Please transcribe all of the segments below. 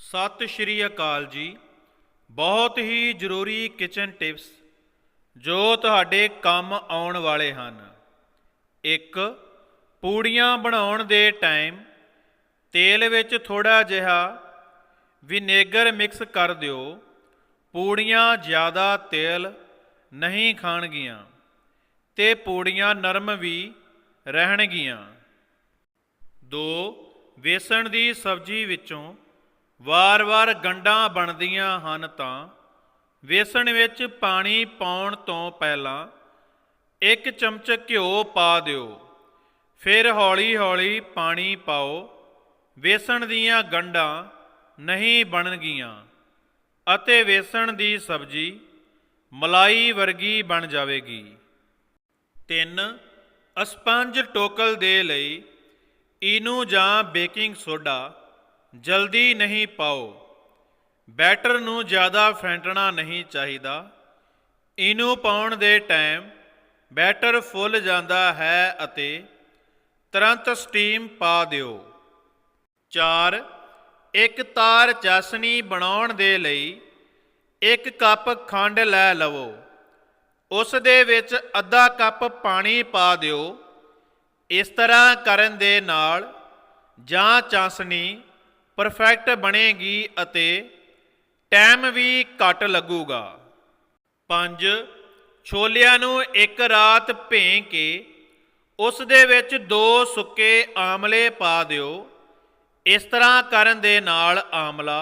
ਸਤਿ ਸ਼੍ਰੀ ਅਕਾਲ ਜੀ। ਬਹੁਤ ਹੀ ਜ਼ਰੂਰੀ ਕਿਚਨ ਟਿਪਸ ਜੋ ਤੁਹਾਡੇ ਕੰਮ ਆਉਣ ਵਾਲੇ ਹਨ। ਇੱਕ, ਪੂੜੀਆਂ ਬਣਾਉਣ ਦੇ ਟਾਈਮ ਤੇਲ ਵਿੱਚ ਥੋੜਾ ਜਿਹਾ ਵਿਨੇਗਰ ਮਿਕਸ ਕਰ ਦਿਓ। ਪੂੜੀਆਂ ਜ਼ਿਆਦਾ ਤੇਲ ਨਹੀਂ ਖਾਣਗੀਆਂ ਤੇ ਪੂੜੀਆਂ ਨਰਮ ਵੀ ਰਹਿਣਗੀਆਂ। ਦੋ, ਵੇਸਣ ਦੀ ਸਬਜ਼ੀ ਵਿੱਚੋਂ ਵਾਰ-ਵਾਰ ਗੰਡਾਂ ਬਣਦੀਆਂ ਹਨ ਤਾਂ ਵੇਸਣ ਵਿੱਚ ਪਾਣੀ ਪਾਉਣ ਤੋਂ ਪਹਿਲਾਂ ਇੱਕ ਚਮਚ ਘਿਓ ਪਾ ਦਿਓ। ਫਿਰ ਹੌਲੀ-ਹੌਲੀ ਪਾਣੀ ਪਾਓ। ਵੇਸਣ ਦੀਆਂ ਗੰਢਾਂ ਨਹੀਂ ਬਣਨਗੀਆਂ ਅਤੇ ਵੇਸਣ ਦੀ ਸਬਜ਼ੀ ਮਲਾਈ ਵਰਗੀ ਬਣ ਜਾਵੇਗੀ। 3 ਅਸਪੰਜ ਟੋਕਲ ਦੇ ਲਈ ਈਨੋ ਜਾਂ ਬੇਕਿੰਗ ਸੋਡਾ ਜਲਦੀ ਨਹੀਂ ਪਾਓ। ਬੈਟਰ ਨੂੰ ਜ਼ਿਆਦਾ ਫੈਂਟਣਾ ਨਹੀਂ ਚਾਹੀਦਾ। ਇਹਨੂੰ ਪਾਉਣ ਦੇ ਟਾਈਮ ਬੈਟਰ ਫੁੱਲ ਜਾਂਦਾ ਹੈ ਅਤੇ ਤੁਰੰਤ ਸਟੀਮ ਪਾ ਦਿਓ। 4 ਇੱਕ ਤਾਰ ਚਾਸਣੀ ਬਣਾਉਣ ਦੇ ਲਈ ਇੱਕ ਕੱਪ ਖੰਡ ਲੈ ਲਵੋ। ਉਸ ਦੇ ਵਿੱਚ ਅੱਧਾ ਕੱਪ ਪਾਣੀ ਪਾ ਦਿਓ। ਇਸ ਤਰ੍ਹਾਂ ਕਰਨ ਦੇ ਨਾਲ ਜਾਂ ਚਾਸਣੀ ਪਰਫੈਕਟ ਬਣੇਗੀ ਅਤੇ ਟਾਈਮ ਵੀ ਘੱਟ ਲੱਗੂਗਾ। 5 ਛੋਲਿਆਂ ਨੂੰ ਇੱਕ ਰਾਤ ਭੇਂ ਕੇ ਉਸ ਦੇ ਵਿੱਚ ਦੋ ਸੁੱਕੇ ਆਮਲੇ ਪਾ ਦਿਓ। ਇਸ ਤਰ੍ਹਾਂ ਕਰਨ ਦੇ ਨਾਲ ਆਮਲਾ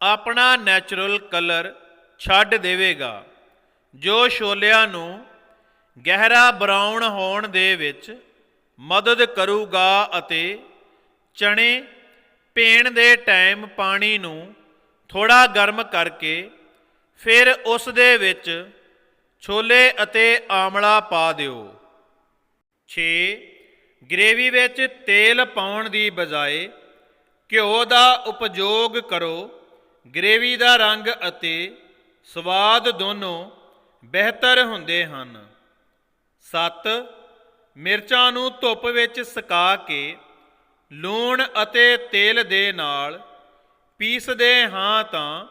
ਆਪਣਾ ਨੈਚੁਰਲ ਕਲਰ ਛੱਡ ਦੇਵੇਗਾ, ਜੋ ਛੋਲਿਆਂ ਨੂੰ ਗਹਿਰਾ ਬਰਾਊਨ ਹੋਣ ਦੇ ਵਿੱਚ ਮਦਦ ਕਰੂਗਾ ਅਤੇ ਚਣੇ ਪੀਣ ਦੇ ਟਾਈਮ ਪਾਣੀ ਨੂੰ ਥੋੜਾ ਗਰਮ ਕਰਕੇ ਫਿਰ ਉਸ ਦੇ ਵਿੱਚ ਛੋਲੇ ਅਤੇ ਆਮਲਾ ਪਾ ਦਿਓ। 6 ਗ੍ਰੇਵੀ ਵਿੱਚ ਤੇਲ ਪਾਉਣ ਦੀ ਬਜਾਏ ਘਿਓ ਦਾ ਉਪਯੋਗ ਕਰੋ। ਗ੍ਰੇਵੀ ਦਾ ਰੰਗ ਅਤੇ ਸਵਾਦ ਦੋਨੋਂ ਬਿਹਤਰ ਹੁੰਦੇ ਹਨ। 7 ਮਿਰਚਾਂ ਨੂੰ ਧੁੱਪ ਵਿੱਚ ਸੁਕਾ ਕੇ ਲੂਣ ਅਤੇ ਤੇਲ ਦੇ ਨਾਲ ਪੀਸਦੇ ਹਾਂ ਤਾਂ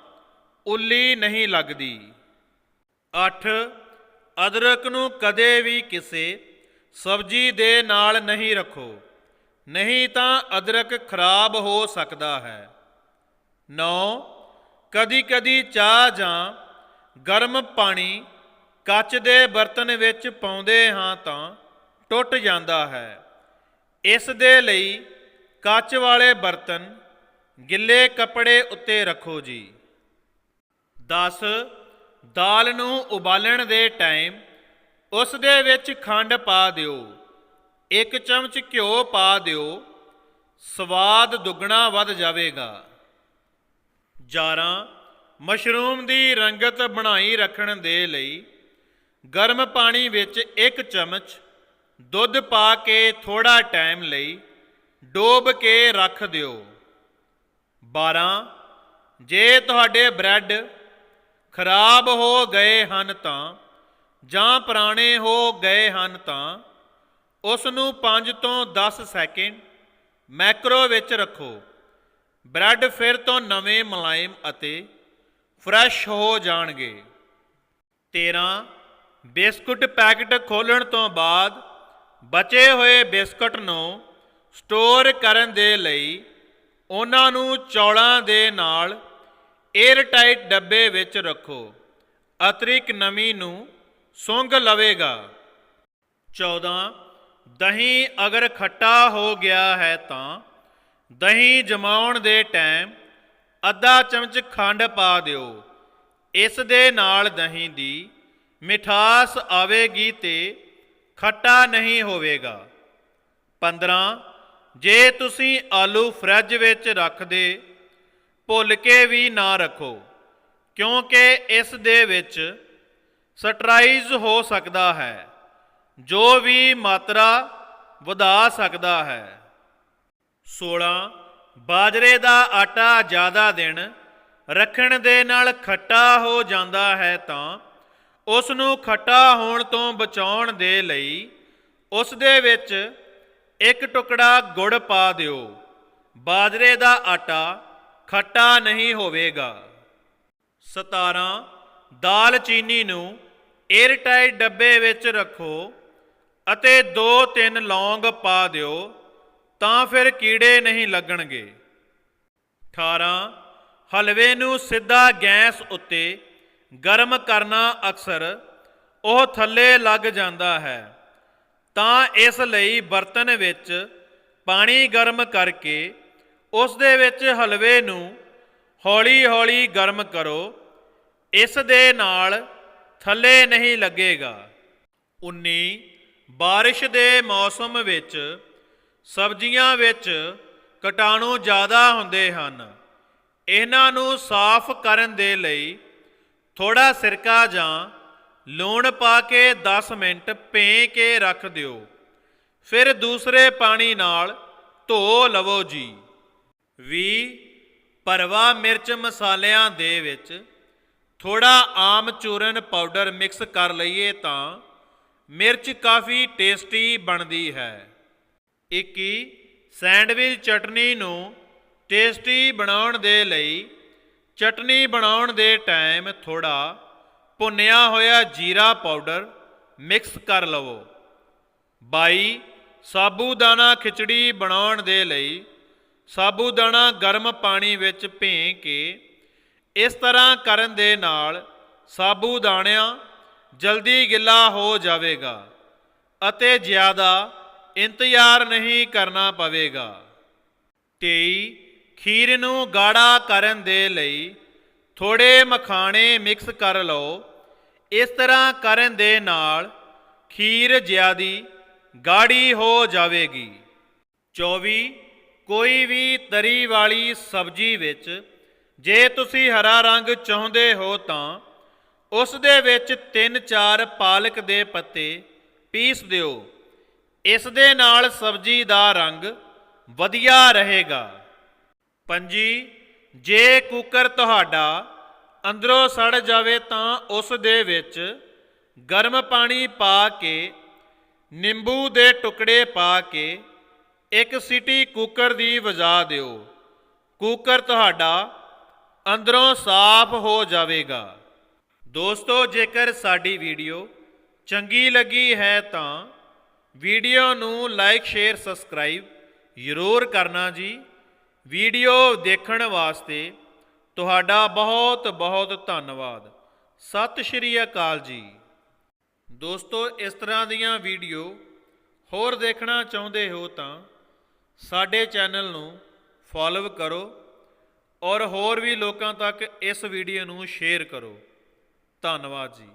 ਉੱਲੀ ਨਹੀਂ ਲੱਗਦੀ। 8 ਅਦਰਕ ਨੂੰ ਕਦੇ ਵੀ ਕਿਸੇ ਸਬਜ਼ੀ ਦੇ ਨਾਲ ਨਹੀਂ ਰੱਖੋ, ਨਹੀਂ ਤਾਂ ਅਦਰਕ ਖਰਾਬ ਹੋ ਸਕਦਾ ਹੈ। 9 ਕਦੀ ਕਦੀ ਚਾਹ ਜਾਂ ਗਰਮ ਪਾਣੀ ਕੱਚ ਦੇ ਬਰਤਨ ਵਿੱਚ ਪਾਉਂਦੇ ਹਾਂ ਤਾਂ ਟੁੱਟ ਜਾਂਦਾ ਹੈ। ਇਸ ਦੇ ਲਈ ਕੱਚ ਵਾਲੇ ਬਰਤਨ ਗਿੱਲੇ ਕੱਪੜੇ ਉੱਤੇ ਰੱਖੋ ਜੀ। 10 ਦਾਲ ਨੂੰ ਉਬਾਲਣ ਦੇ ਟਾਈਮ ਉਸ ਦੇ ਵਿੱਚ ਖੰਡ ਪਾ ਦਿਓ। ਇੱਕ ਚਮਚ ਘਿਓ ਪਾ ਦਿਓ। ਸਵਾਦ ਦੁੱਗਣਾ ਵੱਧ ਜਾਵੇਗਾ। 11 ਮਸ਼ਰੂਮ ਦੀ ਰੰਗਤ ਬਣਾਈ ਰੱਖਣ ਦੇ ਲਈ ਗਰਮ ਪਾਣੀ ਵਿੱਚ ਇੱਕ ਚਮਚ ਦੁੱਧ ਪਾ ਕੇ ਥੋੜਾ ਟਾਈਮ ਲਈ ਡੋਬ ਕੇ ਰੱਖ ਦਿਓ। 12 ਜੇ ਤੁਹਾਡੇ ਬ੍ਰੈਡ ਖਰਾਬ ਹੋ ਗਏ ਹਨ ਤਾਂ, ਜਾਂ ਪੁਰਾਣੇ ਹੋ ਗਏ ਹਨ ਤਾਂ ਉਸ ਨੂੰ 5 ਤੋਂ 10 ਸੈਕਿੰਡ ਮੈਕਰੋ ਵਿੱਚ ਰੱਖੋ। ਬ੍ਰੈਡ ਫਿਰ ਤੋਂ ਨਵੇਂ ਮੁਲਾਇਮ ਅਤੇ ਫਰੈਸ਼ ਹੋ ਜਾਣਗੇ। 13 ਬਿਸਕੁਟ ਪੈਕਟ ਖੋਲਣ ਤੋਂ ਬਾਅਦ ਬਚੇ ਹੋਏ ਬਿਸਕੁਟ ਨੂੰ ਸਟੋਰ ਕਰਨ ਦੇ ਲਈ ਉਹਨਾਂ ਨੂੰ ਚੌਲਾਂ ਦੇ ਨਾਲ 에ਅਰ ਟਾਈਟ ਡੱਬੇ ਵਿੱਚ ਰੱਖੋ। ਅਤਰਿਕ ਨਮੀ ਨੂੰ ਸੁੰਘ ਲਵੇਗਾ। 14 ਦਹੀਂ ਅਗਰ ਖੱਟਾ ਹੋ ਗਿਆ ਹੈ ਤਾਂ ਦਹੀਂ ਜਮਾਉਣ ਦੇ ਟਾਈਮ ਅੱਧਾ ਚਮਚ ਖੰਡ ਪਾ ਦਿਓ। ਇਸ ਦੇ ਨਾਲ ਦਹੀਂ ਦੀ ਮਿਠਾਸ ਆਵੇਗੀ ਤੇ ਖੱਟਾ ਨਹੀਂ ਹੋਵੇਗਾ। 15 ਜੇ ਤੁਸੀਂ ਆਲੂ ਫਰਿੱਜ ਵਿੱਚ ਰੱਖਦੇ, ਭੁੱਲ ਕੇ ਵੀ ਨਾ ਰੱਖੋ, ਕਿਉਂਕਿ ਇਸ ਦੇ ਵਿੱਚ ਸਟਰਾਈਜ਼ ਹੋ ਸਕਦਾ ਹੈ, ਜੋ ਵੀ ਮਾਤਰਾ ਵਧਾ ਸਕਦਾ ਹੈ। 16 ਬਾਜਰੇ ਦਾ ਆਟਾ ਜ਼ਿਆਦਾ ਦਿਨ ਰੱਖਣ ਦੇ ਨਾਲ ਖੱਟਾ ਹੋ ਜਾਂਦਾ ਹੈ ਤਾਂ ਉਸ ਨੂੰ ਖੱਟਾ ਹੋਣ ਤੋਂ ਬਚਾਉਣ ਦੇ ਲਈ ਉਸ ਦੇ ਵਿੱਚ ਇੱਕ ਟੁਕੜਾ ਗੁੜ ਪਾ ਦਿਓ। ਬਾਜਰੇ ਦਾ ਆਟਾ ਖੱਟਾ ਨਹੀਂ ਹੋਵੇਗਾ। 17 ਦਾਲਚੀਨੀ ਨੂੰ 에ਅਰਟਾਈਟ ਡੱਬੇ ਵਿੱਚ ਰੱਖੋ ਅਤੇ 2-3 ਲੌਂਗ ਪਾ ਦਿਓ, ਤਾਂ ਫਿਰ ਕੀੜੇ ਨਹੀਂ ਲੱਗਣਗੇ। 18 ਹਲਵੇ ਨੂੰ ਸਿੱਧਾ ਗੈਸ ਉੱਤੇ ਗਰਮ ਕਰਨਾ ਅਕਸਰ ਉਹ ਥੱਲੇ ਲੱਗ ਜਾਂਦਾ ਹੈ। ਤਾਂ ਇਸ ਲਈ ਬਰਤਨ ਵਿੱਚ ਪਾਣੀ ਗਰਮ ਕਰਕੇ ਉਸ ਦੇ ਵਿੱਚ ਹਲਵੇ ਨੂੰ ਹੌਲੀ-ਹੌਲੀ ਗਰਮ ਕਰੋ। ਇਸ ਦੇ ਨਾਲ ਥੱਲੇ ਨਹੀਂ ਲੱਗੇਗਾ। 19 ਬਾਰਿਸ਼ ਦੇ ਮੌਸਮ ਵਿੱਚ ਸਬਜ਼ੀਆਂ ਵਿੱਚ ਕਟਾਣੂ ਜ਼ਿਆਦਾ ਹੁੰਦੇ ਹਨ। ਇਹਨਾਂ ਨੂੰ ਸਾਫ਼ ਕਰਨ ਦੇ ਲਈ ਥੋੜਾ ਸਿਰਕਾ ਜਾਂ ਲੂਣ ਪਾ ਕੇ 10 ਮਿੰਟ ਭੇਂ ਕੇ ਰੱਖ ਦਿਓ। ਫਿਰ ਦੂਸਰੇ ਪਾਣੀ ਨਾਲ ਧੋ ਲਵੋ ਜੀ। 20 ਭਰਵਾ ਮਿਰਚ ਮਸਾਲਿਆਂ ਦੇ ਵਿੱਚ ਥੋੜਾ ਆਮ ਚੂਰਨ ਪਾਊਡਰ ਮਿਕਸ ਕਰ ਲਈਏ ਤਾਂ ਮਿਰਚ ਕਾਫੀ ਟੇਸਟੀ ਬਣਦੀ ਹੈ। 21 ਸੈਂਡਵਿਚ ਚਟਨੀ ਨੂੰ ਟੇਸਟੀ ਬਣਾਉਣ ਦੇ ਲਈ ਚਟਨੀ ਬਣਾਉਣ ਦੇ ਟਾਈਮ ਥੋੜਾ ਭੁੰਨਿਆ ਹੋਇਆ ਜੀਰਾ ਪਾਊਡਰ ਮਿਕਸ ਕਰ ਲਵੋ। 22 ਸਾਬੂਦਾਨਾ ਖਿਚੜੀ ਬਣਾਉਣ ਦੇ ਲਈ ਸਾਬੂਦਾਨਾ ਗਰਮ ਪਾਣੀ ਵਿੱਚ ਭੇ ਕੇ ਇਸ ਤਰ੍ਹਾਂ ਕਰਨ ਦੇ ਨਾਲ ਸਾਬੂਦਾਨਿਆਂ ਜਲਦੀ ਗਿੱਲਾ ਹੋ ਜਾਵੇਗਾ ਅਤੇ ਜ਼ਿਆਦਾ ਇੰਤਜ਼ਾਰ ਨਹੀਂ ਕਰਨਾ ਪਵੇਗਾ। 23 ਖੀਰ ਨੂੰ ਗਾੜਾ ਕਰਨ ਦੇ ਲਈ ਥੋੜੇ ਮਖਾਣੇ ਮਿਕਸ ਕਰ ਲਓ। ਇਸ ਤਰ੍ਹਾਂ ਕਰਨ ਦੇ ਨਾਲ ਖੀਰ ਜ਼ਿਆਦੀ ਗਾੜੀ ਹੋ ਜਾਵੇਗੀ। 24 ਕੋਈ ਵੀ ਤਰੀ ਵਾਲੀ ਸਬਜ਼ੀ ਵਿੱਚ ਜੇ ਤੁਸੀਂ ਹਰਾ ਰੰਗ ਚਾਹੁੰਦੇ ਹੋ ਤਾਂ ਉਸ ਦੇ ਵਿੱਚ 3-4 ਪਾਲਕ ਦੇ ਪੱਤੇ ਪੀਸ ਦਿਓ। ਇਸ ਦੇ ਨਾਲ ਸਬਜ਼ੀ ਦਾ ਰੰਗ ਵਧੀਆ ਰਹੇਗਾ। ਪੰਜੀ ਜੇ ਕੁੱਕਰ ਤੁਹਾਡਾ ਅੰਦਰੋਂ ਸੜ ਜਾਵੇ ਤਾਂ ਉਸ ਦੇ ਵਿੱਚ ਗਰਮ ਪਾਣੀ ਪਾ ਕੇ, ਨਿੰਬੂ ਦੇ ਟੁਕੜੇ ਪਾ ਕੇ ਇੱਕ ਸਿਟੀ ਕੁੱਕਰ ਦੀ ਵਜਾ ਦਿਓ। ਕੁੱਕਰ ਤੁਹਾਡਾ ਅੰਦਰੋਂ ਸਾਫ਼ ਹੋ ਜਾਵੇਗਾ। ਦੋਸਤੋ, ਜੇਕਰ ਸਾਡੀ ਵੀਡੀਓ ਚੰਗੀ ਲੱਗੀ ਹੈ ਤਾਂ ਵੀਡੀਓ ਨੂੰ ਲਾਈਕ, ਸ਼ੇਅਰ, ਸਬਸਕ੍ਰਾਈਬ ਜ਼ਰੂਰ ਕਰਨਾ ਜੀ। ਵੀਡੀਓ ਦੇਖਣ ਵਾਸਤੇ ਤੁਹਾਡਾ ਬਹੁਤ ਬਹੁਤ ਧੰਨਵਾਦ। ਸਤਿ ਸ਼੍ਰੀ ਅਕਾਲ ਜੀ। ਦੋਸਤੋ, ਇਸ ਤਰ੍ਹਾਂ ਦੀਆਂ ਵੀਡੀਓ ਹੋਰ ਦੇਖਣਾ ਚਾਹੁੰਦੇ ਹੋ ਤਾਂ ਸਾਡੇ ਚੈਨਲ ਨੂੰ ਫੋਲੋ ਕਰੋ ਔਰ ਹੋਰ ਵੀ ਲੋਕਾਂ ਤੱਕ ਇਸ ਵੀਡੀਓ ਨੂੰ ਸ਼ੇਅਰ ਕਰੋ। ਧੰਨਵਾਦ ਜੀ।